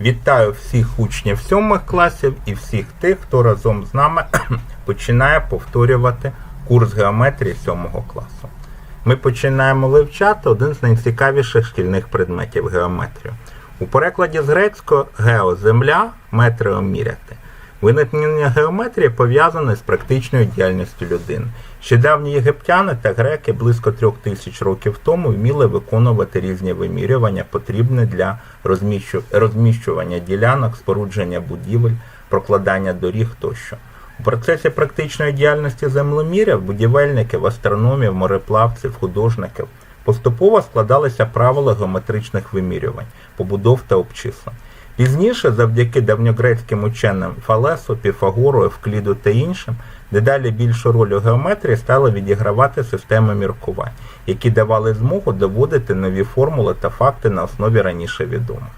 Вітаю всіх учнів сьомих класів і всіх тих, хто разом з нами починає повторювати курс геометрії сьомого класу. Ми починаємо вивчати один з найцікавіших шкільних предметів геометрію. У перекладі з грецького гео земля, метрео міряти. Виникнення геометрії пов'язане з практичною діяльністю людини. Ще давні єгиптяни та греки близько трьох тисяч років тому вміли виконувати різні вимірювання, потрібні для розміщування ділянок, спорудження будівель, прокладання доріг тощо. У процесі практичної діяльності землемірів, будівельників, астрономів, мореплавців, художників поступово складалися правила геометричних вимірювань, побудов та обчислень. Пізніше, завдяки давньогрецьким ученим Фалесу, Піфагору, Евкліду та іншим, дедалі більшу роль у геометрії стали відігравати системи міркувань, які давали змогу доводити нові формули та факти на основі раніше відомих.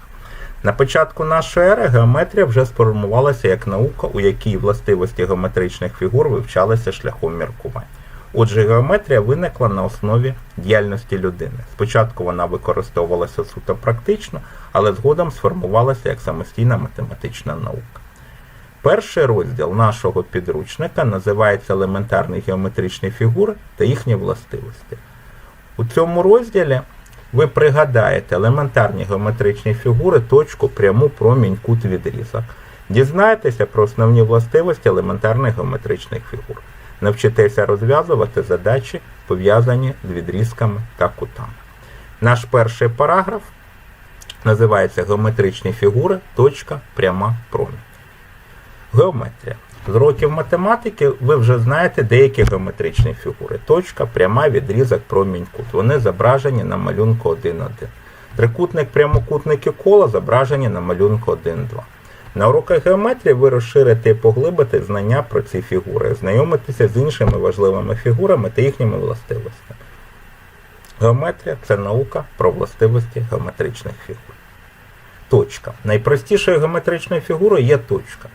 На початку нашої ери геометрія вже сформувалася як наука, у якій властивості геометричних фігур вивчалися шляхом міркувань. Отже, геометрія виникла на основі діяльності людини. Спочатку вона використовувалася суто практично, але згодом сформувалася як самостійна математична наука. Перший розділ нашого підручника називається Елементарні геометричні фігури та їхні властивості. У цьому розділі ви пригадаєте елементарні геометричні фігури, точку, пряму, промінь, кут, відрізок. Дізнаєтеся про основні властивості елементарних геометричних фігур. Навчитеся розв'язувати задачі, пов'язані з відрізками та кутами. Наш перший параграф називається Геометричні фігури, точка, пряма, промінь. Геометрія. З років математики ви вже знаєте деякі геометричні фігури. Точка, пряма, відрізок, промінь, кут. Вони зображені на малюнку 1,1. Трикутник, прямокутник і коло зображені на малюнку 1,2. На уроках геометрії ви розширите і поглибите знання про ці фігури, знайомитеся з іншими важливими фігурами та їхніми властивостями. Геометрія це наука про властивості геометричних фігур. Точка. Найпростішою геометричною фігурою є точка.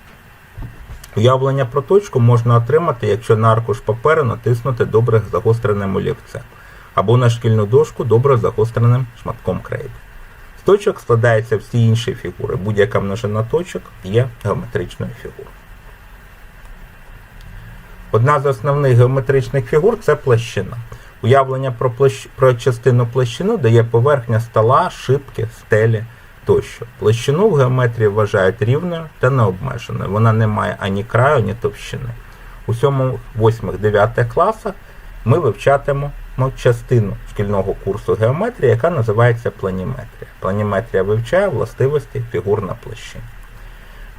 Уявлення про точку можна отримати, якщо на аркуш паперу натиснути добре загостреним олівцем, або на шкільну дошку добре загостреним шматком крейди. Точок складаються всі інші фігури. Будь-яка множина точок є геометричною фігурою. Одна з основних геометричних фігур це площина. Уявлення про, площ... про частину площину дає поверхня стола, шибки, стелі тощо. Площину в геометрії вважають рівною та необмеженою. Вона не має ані краю, ані товщини. У 7, 8, 9 класах ми вивчатимемо частину шкільного курсу геометрії, яка називається планіметрія. Планіметрія вивчає властивості фігур на площині.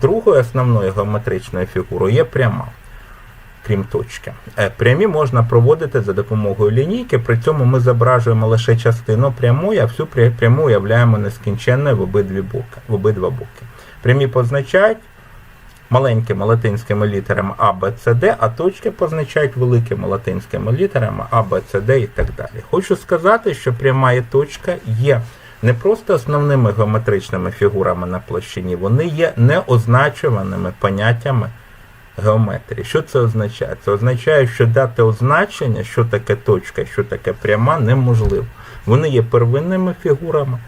Другою основною геометричною фігурою є пряма крім точки. Е, Прямі можна проводити за допомогою лінійки, при цьому ми зображуємо лише частину прямої, а всю пряму уявляємо нескінченною в обидві боки, в обидва боки. Прямі позначають маленькими латинськими літерами А, Б, С, Д, а точки позначають великими латинськими літерами А, Б, С, Д і так далі. Хочу сказати, що пряма і точка є не просто основними геометричними фігурами на площині, вони є неозначуваними поняттями геометрії. Що це означає? Це означає, що дати означення, що таке точка, що таке пряма, неможливо. Вони є первинними фігурами.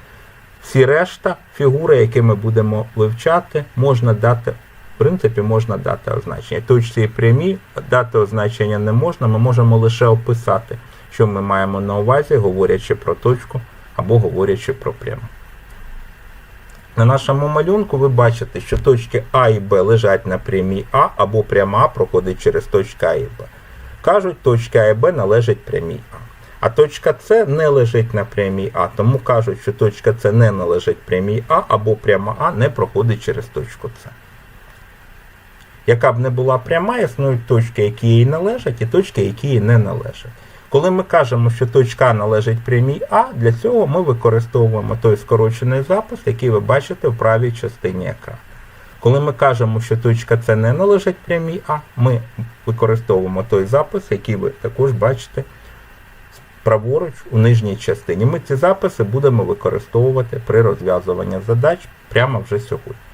Всі решта фігури, які ми будемо вивчати, можна дати, в принципі, можна дати означення. Точці прямі дати означення не можна, ми можемо лише описати, що ми маємо на увазі, говорячи про точку або говорячи про пряму. На нашому малюнку ви бачите, що точки А і Б лежать на прямій А або пряма проходить через точки А і Б. Кажуть, точки А і Б належать прямій А. А точка С не лежить на прямій А, тому кажуть, що точка С не належить прямій А або пряма А не проходить через точку С. Яка б не була пряма, існують точки, які їй належать, і точки, які їй не належать. Коли ми кажемо, що точка належить прямій А, для цього ми використовуємо той скорочений запис, який ви бачите в правій частині екрану. Коли ми кажемо, що точка С не належить прямій А, ми використовуємо той запис, який ви також бачите праворуч у нижній частині. Ми ці записи будемо використовувати при розв'язуванні задач прямо вже сьогодні.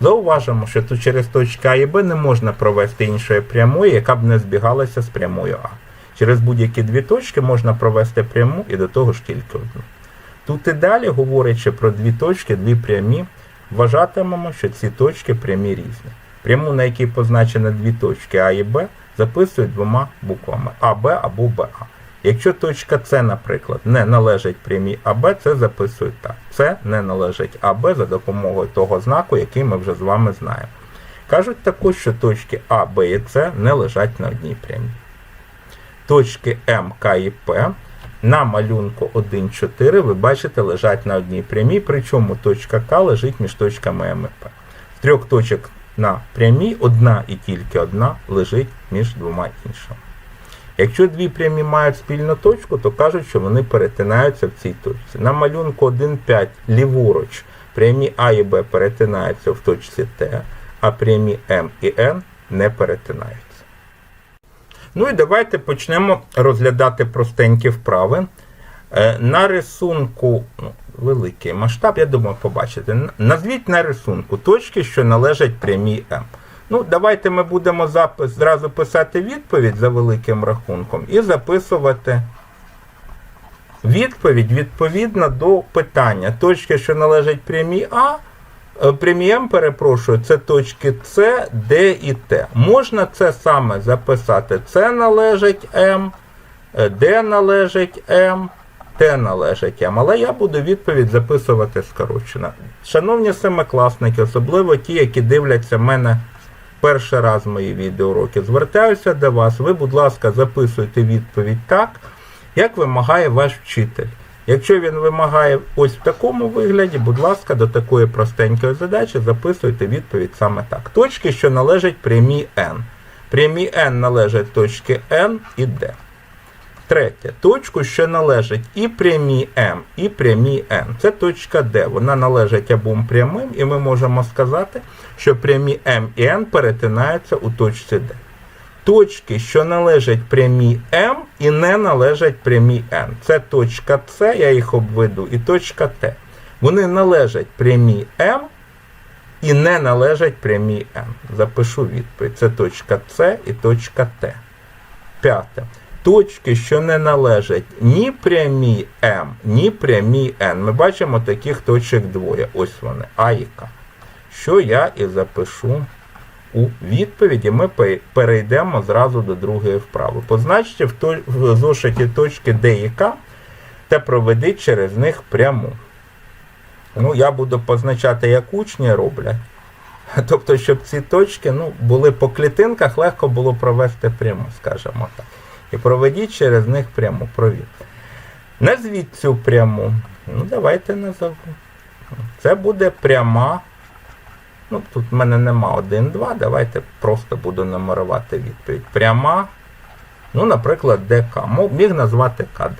Зауважимо, що тут через точки А і Б не можна провести іншої прямої, яка б не збігалася з прямою А. Через будь-які дві точки можна провести пряму і до того ж тільки одну. Тут і далі, говорячи про дві точки, дві прямі, вважатимемо, що ці точки прямі різні. Пряму, на якій позначено дві точки А і Б, записують двома буквами АБ або БА. Якщо точка С, наприклад, не належить прямій АБ, це записують так. Це не належить АБ за допомогою того знаку, який ми вже з вами знаємо. Кажуть також, що точки А, Б і С не лежать на одній прямій. Точки М, К і П на малюнку 1,4 ви бачите лежать на одній прямій, причому точка К лежить між точками М і П. З трьох точок на прямій одна і тільки одна лежить між двома іншими. Якщо дві прямі мають спільну точку, то кажуть, що вони перетинаються в цій точці. На малюнку 1,5 ліворуч прямі А і Б перетинаються в точці Т, а прямі М і Н не перетинаються. Ну і давайте почнемо розглядати простенькі вправи. Е, На рисунку, ну, великий масштаб, я думаю, побачите. Назвіть на рисунку точки, що належать прямій М. Ну, давайте ми будемо запис, зразу писати відповідь за великим рахунком і записувати відповідь відповідно до питання. Точки, що належать прямій А, е, прямій М, перепрошую, це точки С, Д і Т. Можна це саме записати. С належить М, е, Д належить М, Т належить М. Але я буду відповідь записувати скорочено. Шановні семикласники, особливо ті, які дивляться мене перший раз мої відеоуроки, звертаюся до вас. Ви, будь ласка, записуйте відповідь так, як вимагає ваш вчитель. Якщо він вимагає ось в такому вигляді, будь ласка, до такої простенької задачі записуйте відповідь саме так. Точки, що належать прямій n. Прямій n належать точки n і d. Третє. Точку, що належить і прямій m, і прямій n. Це точка D. Вона належить обом прямим, і ми можемо сказати, що прямі m і n перетинаються у точці D. Точки, що належать прямій m і не належать прямій n. Це точка С, я їх обведу, і точка Т. Вони належать прямій m і не належать прямій n. Запишу відповідь. Це точка С і точка Т. П'яте. Точки, що не належать ні прямій М, ні прямій N. Ми бачимо таких точок двоє. Ось вони, А і К. Що я і запишу у відповіді. Ми перейдемо зразу до другої вправи. Позначте в, зошиті точки Д і К та проведіть через них пряму. Ну, я буду позначати, як учні роблять. Тобто, щоб ці точки ну, були по клітинках, легко було провести пряму, скажімо так. І проведіть через них пряму. Провід. Назвіть цю пряму. Ну, давайте назову. Це буде пряма. Ну, тут в мене нема 1, 2. Давайте просто буду нумерувати відповідь. Пряма. Ну, наприклад, ДК. Міг назвати КД.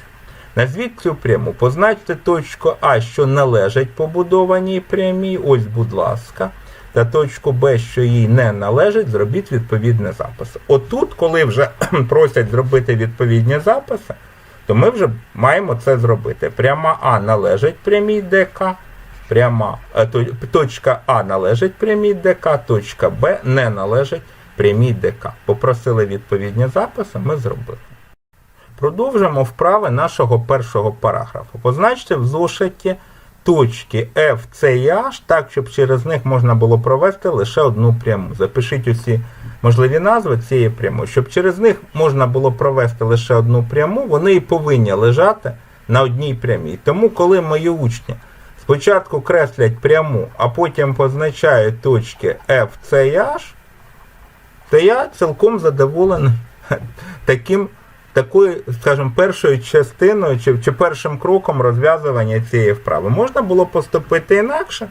Назвіть цю пряму. Позначте точку А, що належить побудованій прямій. Ось, будь ласка. Та точку Б, що їй не належить, зробіть відповідний запис. Отут, коли вже просять зробити відповідні записи, то ми вже маємо це зробити. Пряма А належить прямій ДК, пряма, е, точка А належить прямій ДК, точка Б не належить прямій ДК. Попросили відповідні записи, ми зробили. Продовжимо вправи нашого першого параграфу. Позначте в зошиті точки F, C і H, так, щоб через них можна було провести лише одну пряму. Запишіть усі можливі назви цієї прямої. Щоб через них можна було провести лише одну пряму, вони і повинні лежати на одній прямій. Тому, коли мої учні спочатку креслять пряму, а потім позначають точки F, C і H, то я цілком задоволений таким такою, скажімо, першою частиною чи, чи першим кроком розв'язування цієї вправи. Можна було поступити інакше.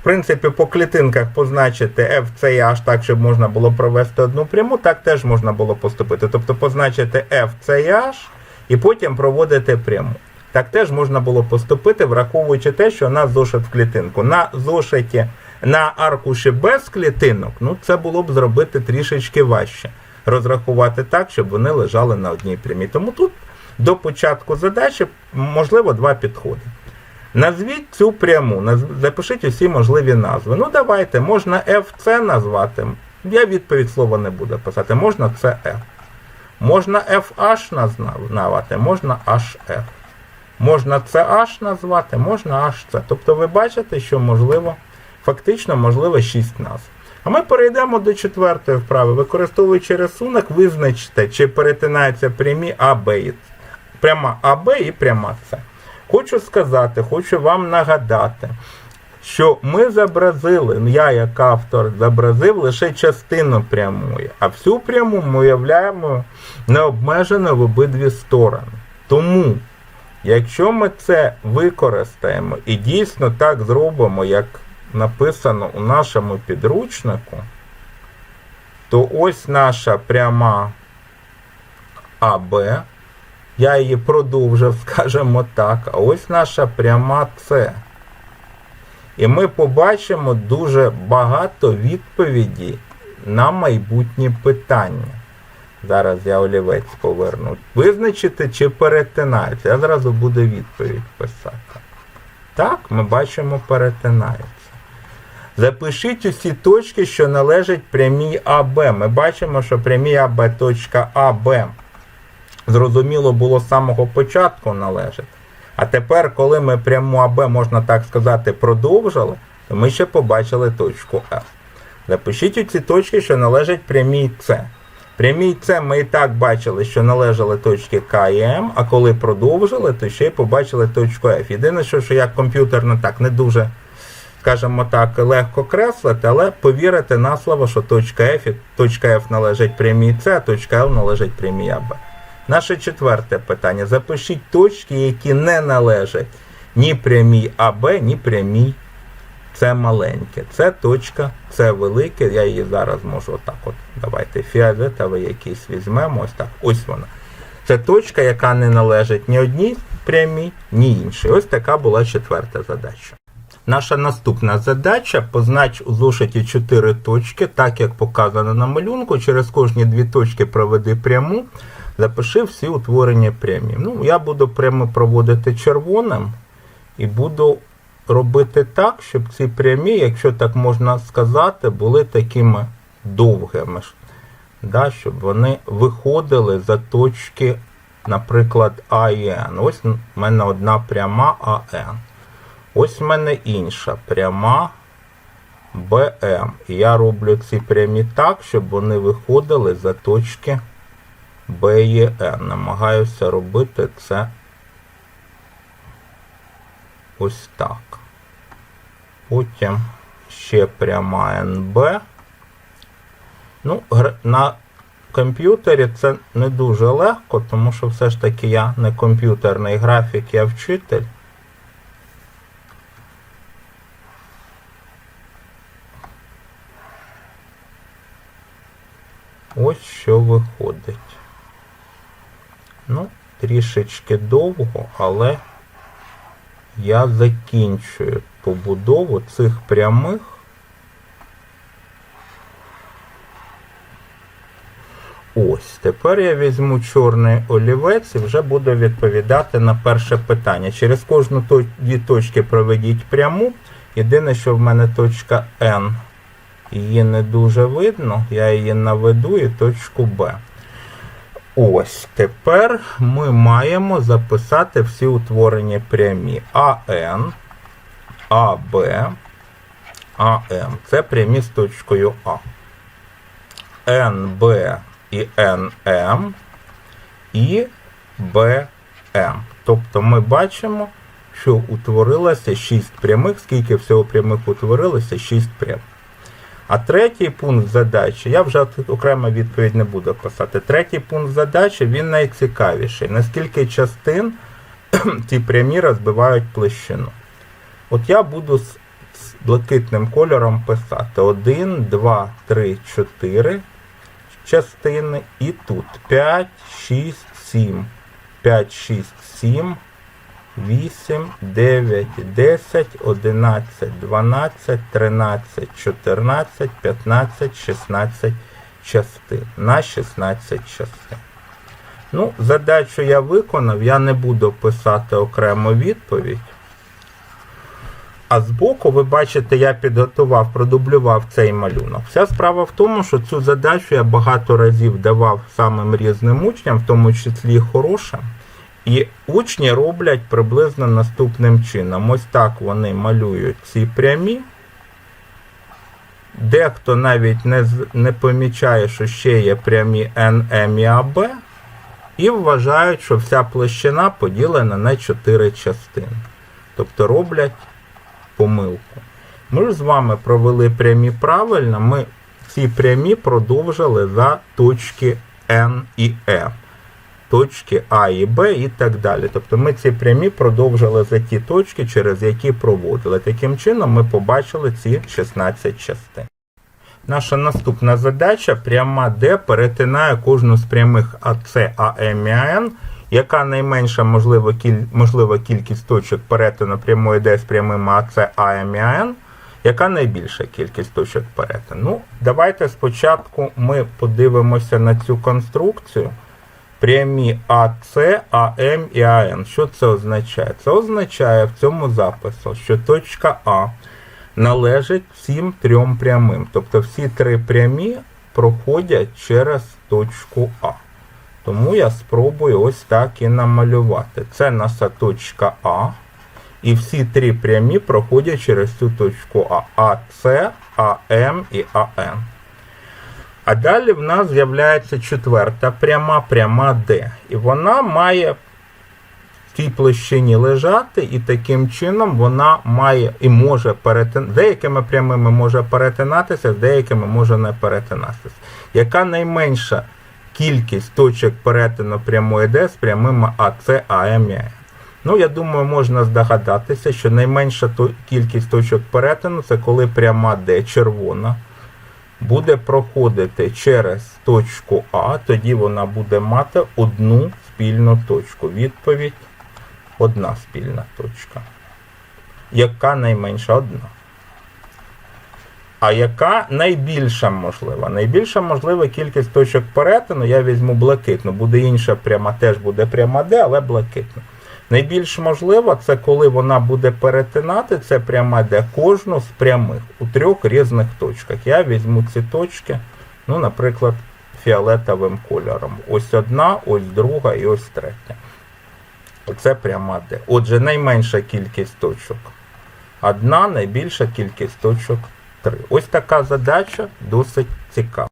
В принципі, по клітинках позначити F, C і H так, щоб можна було провести одну пряму, так теж можна було поступити. Тобто позначити F, C і H і потім проводити пряму. Так теж можна було поступити, враховуючи те, що нас зошит в клітинку. На зошиті, на аркуші без клітинок, ну це було б зробити трішечки важче. Розрахувати так, щоб вони лежали на одній прямій. Тому тут до початку задачі можливо два підходи. Назвіть цю пряму, запишіть усі можливі назви. Ну давайте, можна FC назвати. Я відповідь слова не буду писати. Можна CF. Можна FH назвати, можна HF. Можна CH назвати, можна HC. Тобто ви бачите, що можливо фактично можливо 6 назв. А ми перейдемо до четвертої вправи. Використовуючи рисунок, визначте, чи перетинаються прямі А, Б і пряма АБ і пряма С. Хочу сказати, хочу вам нагадати, що ми зобразили, я як автор зобразив лише частину прямої, а всю пряму ми уявляємо необмежено в обидві сторони. Тому, якщо ми це використаємо і дійсно так зробимо, як написано у нашому підручнику, то ось наша пряма АБ. Я її продовжив, скажімо так, а ось наша пряма С. І ми побачимо дуже багато відповідей на майбутні питання. Зараз я олівець поверну. Визначити, чи перетинається. Я зразу буду відповідь писати. Так, ми бачимо, перетинається. Запишіть усі точки, що належать прямій АБ. Ми бачимо, що прямій АБ точка АБ зрозуміло було з самого початку належить. А тепер, коли ми пряму АБ, можна так сказати, продовжили, то ми ще побачили точку F. Запишіть у ці точки, що належать прямій С. Прямій С ми і так бачили, що належали точки К і М, а коли продовжили, то ще й побачили точку F. Єдине, що, що як комп'ютерно так не дуже, скажімо так, легко креслити, але повірити на слово, що точка F, точка F належить прямій С, точка L належить прямій АБ. Наше четверте питання. Запишіть точки, які не належать ні прямій АБ, ні прямій С маленьке. Це точка, це велике. Я її зараз можу отак от. Давайте фіолетовий якийсь візьмемо. Ось так. Ось вона. Це точка, яка не належить ні одній прямій, ні іншій. Ось така була четверта задача. Наша наступна задача познач у зошиті 4 точки, так як показано на малюнку. Через кожні дві точки проведи пряму. Запиши всі утворені прямі. Ну, я буду прямо проводити червоним і буду робити так, щоб ці прямі, якщо так можна сказати, були такими довгими. Да, щоб вони виходили за точки, наприклад, А і Н. Ось в мене одна пряма АН. Ось в мене інша пряма БМ. І я роблю ці прямі так, щоб вони виходили за точки Б і Н. Намагаюся робити це ось так. Потім ще пряма НБ. Ну, на комп'ютері це не дуже легко, тому що все ж таки я не комп'ютерний графік, я вчитель. Ось що виходить. Ну, трішечки довго, але я закінчую побудову цих прямих. Ось, тепер я візьму чорний олівець і вже буду відповідати на перше питання. Через кожну дві точки проведіть пряму. Єдине, що в мене точка N, її не дуже видно, я її наведу і точку Б. Ось тепер ми маємо записати всі утворені прямі АН, АБ, АМ. Це прямі з точкою А. НБ і НМ і БМ. Тобто ми бачимо, що утворилося 6 прямих, скільки всього прямих утворилося, 6 прямих. А третій пункт задачі, я вже тут окремо відповідь не буду писати. Третій пункт задачі він найцікавіший. Наскільки частин ці прямі розбивають площину. От я буду з блакитним кольором писати 1, 2, 3, 4 частини. І тут 5, 6, 7. 5, 6, 7. 8, 9, 10, 11, 12, 13, 14, 15, 16 частин. На 16 частин. Ну, задачу я виконав, я не буду писати окремо відповідь. А збоку, ви бачите, я підготував, продублював цей малюнок. Вся справа в тому, що цю задачу я багато разів давав самим різним учням, в тому числі і хорошим. І учні роблять приблизно наступним чином. Ось так вони малюють ці прямі. Дехто навіть не, не помічає, що ще є прямі NM і AB, і вважають, що вся площина поділена на 4 частини. Тобто роблять помилку. Ми ж з вами провели прямі правильно, ми ці прямі продовжили за точки N і M. Точки А і Б і так далі. Тобто ми ці прямі продовжили за ті точки, через які проводили. Таким чином ми побачили ці 16 частин. Наша наступна задача пряма D перетинає кожну з прямих АС, АМ і АН. Яка найменша можлива, кіль... можлива кількість точок перетину прямої D з прямими АС, АМ і АН? Яка найбільша кількість точок перетину? Ну, давайте спочатку ми подивимося на цю конструкцію. Прямі АС, АМ і АН. Що це означає? Це означає в цьому запису, що точка А належить всім трьом прямим. Тобто всі три прямі проходять через точку А. Тому я спробую ось так і намалювати. Це наша точка А. І всі три прямі проходять через цю точку А. АС, АМ і АН. А далі в нас з'являється четверта пряма, пряма Д. І вона має в цій площині лежати, і таким чином вона має і може перетин... деякими прямими може перетинатися, з деякими може не перетинатися. Яка найменша кількість точок перетину прямої Д з прямими АС, АМ і? Ну, я думаю, можна здогадатися, що найменша кількість точок перетину це коли пряма Д червона буде проходити через точку А, тоді вона буде мати одну спільну точку. Відповідь одна спільна точка. Яка найменша одна? А яка найбільша можлива? Найбільша можлива кількість точок перетину, я візьму блакитну, буде інша пряма, теж буде пряма Д, але блакитна. Найбільш можливо, це коли вона буде перетинати це пряма Д кожну з прямих у трьох різних точках. Я візьму ці точки, ну, наприклад, фіолетовим кольором. Ось одна, ось друга і ось третя. Оце пряма Д. Отже, найменша кількість точок. Одна, найбільша кількість точок три. Ось така задача досить цікава.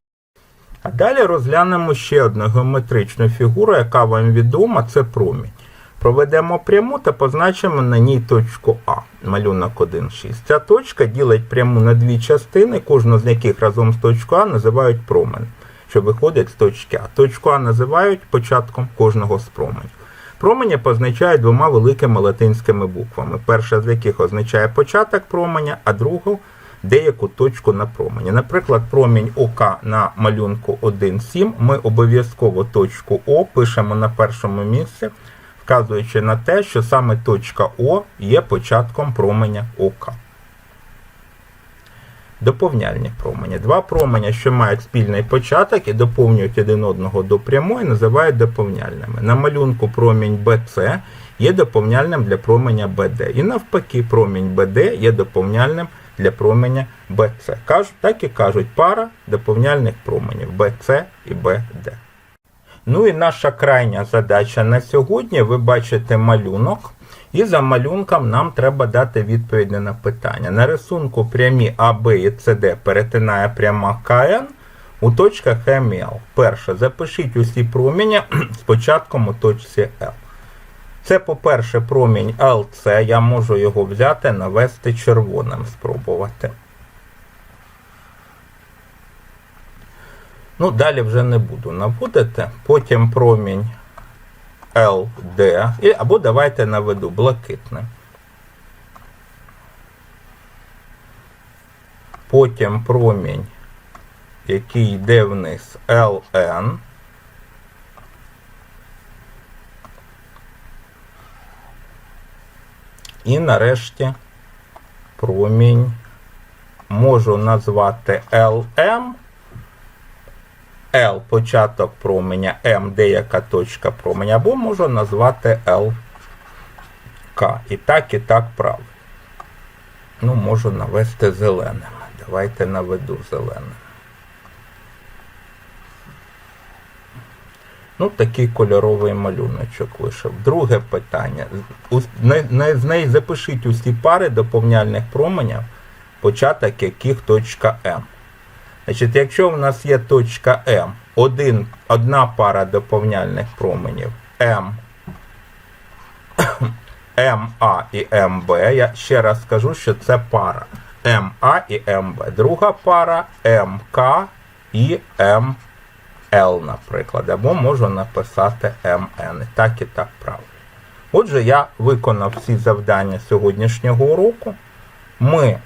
А далі розглянемо ще одну геометричну фігуру, яка вам відома, це промінь. Проведемо пряму та позначимо на ній точку А, малюнок 1,6. Ця точка ділить пряму на дві частини, кожну з яких разом з точкою А називають промен, що виходить з точки А. Точку А називають початком кожного з променів. Променя позначають двома великими латинськими буквами. Перша з яких означає початок променя, а другу деяку точку на промені. Наприклад, промінь ОК на малюнку 1,7. Ми обов'язково точку О пишемо на першому місці, вказуючи на те, що саме точка О є початком променя ОК. Доповняльні промені. Два променя, що мають спільний початок і доповнюють один одного до прямої, називають доповняльними. На малюнку промінь BC є доповняльним для променя BD. І навпаки, промінь BD є доповняльним для променя BC. Так і кажуть, пара доповняльних променів BC і BD. Ну і наша крайня задача на сьогодні. Ви бачите малюнок. І за малюнком нам треба дати відповіді на питання. На рисунку прямі АБ і СД перетинає пряма КН у точках М і Л. Перше, запишіть усі промені з початком у точці Л. Це, по-перше, промінь ЛЦ. Я можу його взяти, навести червоним, спробувати. Ну, далі вже не буду наводити. Потім промінь. І, або давайте наведу блакитним. Потім промінь, який йде вниз ЛН. І нарешті промінь можу назвати LM. L початок променя, M деяка точка променя, або можу назвати LK. І так, і так правильно. Ну, можу навести зеленим. Давайте наведу зеленим. Ну, такий кольоровий малюночок вийшов. Друге питання. З неї запишіть усі пари доповняльних променів початок яких точка М. Значить, якщо в нас є точка М, один, одна пара доповняльних променів М, МА і МБ, я ще раз скажу, що це пара МА і МБ. Друга пара МК і МЛ, наприклад. Або можу написати МН. Так і так правильно. Отже, я виконав всі завдання сьогоднішнього уроку. Ми,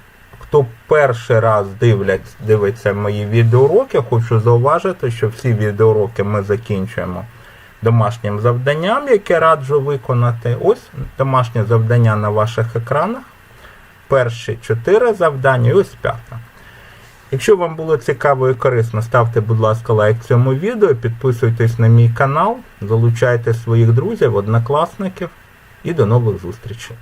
хто перший раз дивлять, дивиться мої відеоуроки, хочу зауважити, що всі відеоуроки ми закінчуємо домашнім завданням, яке раджу виконати. Ось домашнє завдання на ваших екранах. Перші чотири завдання і ось п'яте. Якщо вам було цікаво і корисно, ставте, будь ласка, лайк цьому відео, підписуйтесь на мій канал, залучайте своїх друзів, однокласників і до нових зустрічей.